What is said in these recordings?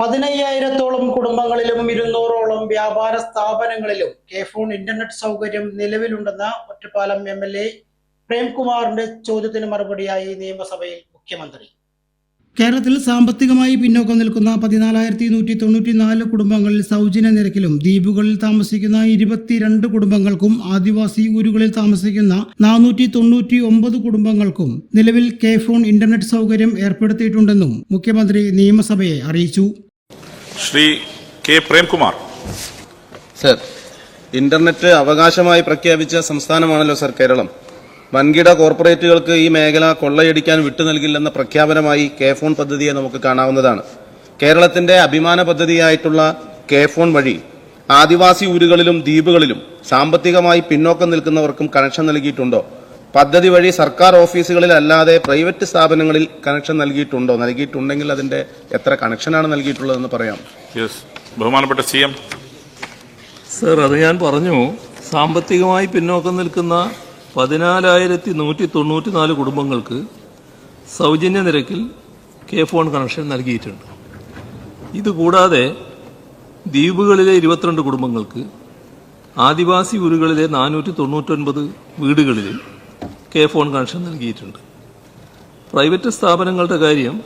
പതിനയ്യായിരത്തോളം കുടുംബങ്ങളിലും ഇരുന്നൂറോളം വ്യാപാര സ്ഥാപനങ്ങളിലും കെ ഫോൺ ഇന്റർനെറ്റ് സൗകര്യം നിലവിലുണ്ടെന്ന ഒറ്റപ്പാലം എം എൽ എ പ്രേംകുമാറിന്റെ ചോദ്യത്തിന് മറുപടിയായി നിയമസഭയിൽ മുഖ്യമന്ത്രി. കേരളത്തിൽ സാമ്പത്തികമായി പിന്നോക്കം നിൽക്കുന്ന പതിനാലായിരത്തി നൂറ്റി തൊണ്ണൂറ്റി നാല് കുടുംബങ്ങളിൽ സൗജന്യ നിരക്കിലും ദ്വീപുകളിൽ താമസിക്കുന്ന ഇരുപത്തിരണ്ട് കുടുംബങ്ങൾക്കും ആദിവാസി ഊരുകളിൽ താമസിക്കുന്ന നാനൂറ്റി തൊണ്ണൂറ്റി ഒമ്പത് കുടുംബങ്ങൾക്കും നിലവിൽ കെ ഫോൺ ഇന്റർനെറ്റ് സൗകര്യം ഏർപ്പെടുത്തിയിട്ടുണ്ടെന്നും മുഖ്യമന്ത്രി നിയമസഭയെ അറിയിച്ചു. Shri K Premkumar. Sir internet അവകാശമായി പ്രഖ്യാപിച്ച സംസ്ഥാനമാണല്ലോ സർ കേരളം. വൻകിട കോർപ്പറേറ്റുകൾക്ക് ഈ മേഖല കൊള്ളയടിക്കാൻ വിട്ടു നൽകില്ലെന്ന പ്രഖ്യാപനമായി കെ ഫോൺ പദ്ധതിയെ നമുക്ക് കാണാവുന്നതാണ്. കേരളത്തിന്റെ അഭിമാന പദ്ധതിയായിട്ടുള്ള കെ ഫോൺ വഴി ആദിവാസി ഊരുകളിലും ദ്വീപുകളിലും സാമ്പത്തികമായി പിന്നോക്കം നിൽക്കുന്നവർക്കും കണക്ഷൻ നൽകിയിട്ടുണ്ടോ? പദ്ധതി വഴി സർക്കാർ ഓഫീസുകളിൽ അല്ലാതെ പ്രൈവറ്റ് സ്ഥാപനങ്ങളിൽ കണക്ഷൻ നൽകിയിട്ടുണ്ടോ? നൽകിയിട്ടുണ്ടെങ്കിൽ അതിന്റെ എത്ര കണക്ഷനാണ് നൽകിയിട്ടുള്ളതെന്ന് പറയാം. യെസ് ബഹുമാനപ്പെട്ട സി എം. സർ അത് ഞാൻ പറഞ്ഞു. സാമ്പത്തികമായി പിന്നോക്കം നിൽക്കുന്ന പതിനാലായിരത്തി നൂറ്റി തൊണ്ണൂറ്റി നാല് കുടുംബങ്ങൾക്ക് സൗജന്യ നിരക്കിൽ കെ ഫോൺ കണക്ഷൻ നൽകിയിട്ടുണ്ട്. ഇതുകൂടാതെ ദ്വീപുകളിലെ ഇരുപത്തിരണ്ട് കുടുംബങ്ങൾക്ക് ആദിവാസി ഊരുകളിലെ നാനൂറ്റി തൊണ്ണൂറ്റൊൻപത് വീടുകളിൽ കെ ഫോൺ കണക്ഷൻ നൽകിയിട്ടുണ്ട്. പ്രൈവറ്റ് സ്ഥാപനങ്ങളുടെ കാര്യം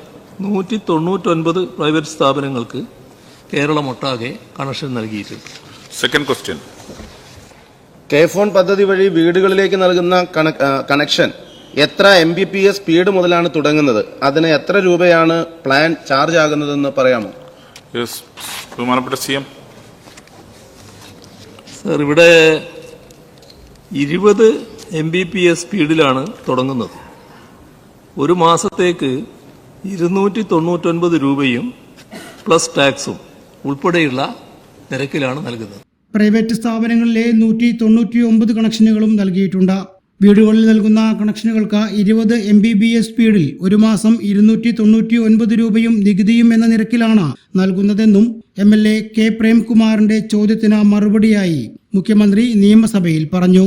നൂറ്റി തൊണ്ണൂറ്റൊൻപത് പ്രൈവറ്റ് സ്ഥാപനങ്ങൾക്ക് കേരളമൊട്ടാകെ കണക്ഷൻ നൽകിയിട്ടുണ്ട്. സെക്കൻഡ് ക്വസ്റ്റ്യൻ കെ ഫോൺ പദ്ധതി വഴി വീടുകളിലേക്ക് നൽകുന്ന കണക്ഷൻ എത്ര M B P S speed മുതലാണ് തുടങ്ങുന്നത്? അതിന് എത്ര രൂപയാണ് പ്ലാൻ ചാർജ് ആകുന്നതെന്ന് പറയാമോ ബഹുമാനപ്പെട്ട സി എം. സർ ഇവിടെ ഇരുപത് എം ബി പി എസ് സ്പീഡിലാണ് തുടങ്ങുന്നത്. ഒരു മാസത്തേക്ക് ഇരുന്നൂറ്റി തൊണ്ണൂറ്റൊൻപത് രൂപയും പ്ലസ് ടാക്സും ഉൾപ്പെടെയുള്ള നിരക്കിലാണ് നൽകുന്നത്. പ്രൈവറ്റ് സ്ഥാപനങ്ങളിലെ നൂറ്റി തൊണ്ണൂറ്റി ഒമ്പത് കണക്ഷനുകളും നൽകിയിട്ടുണ്ട്. വീടുകളിൽ നൽകുന്ന കണക്ഷനുകൾക്ക് ഇരുപത് എം ബി ബി എസ് സ്പീഡിൽ ഒരു മാസം ഇരുന്നൂറ്റി തൊണ്ണൂറ്റി ഒൻപത് രൂപയും നികുതിയും എന്ന നിരക്കിലാണ് നൽകുന്നതെന്നും എം എൽ എ കെ പ്രേംകുമാറിന്റെ ചോദ്യത്തിന് മറുപടിയായി മുഖ്യമന്ത്രി നിയമസഭയിൽ പറഞ്ഞു.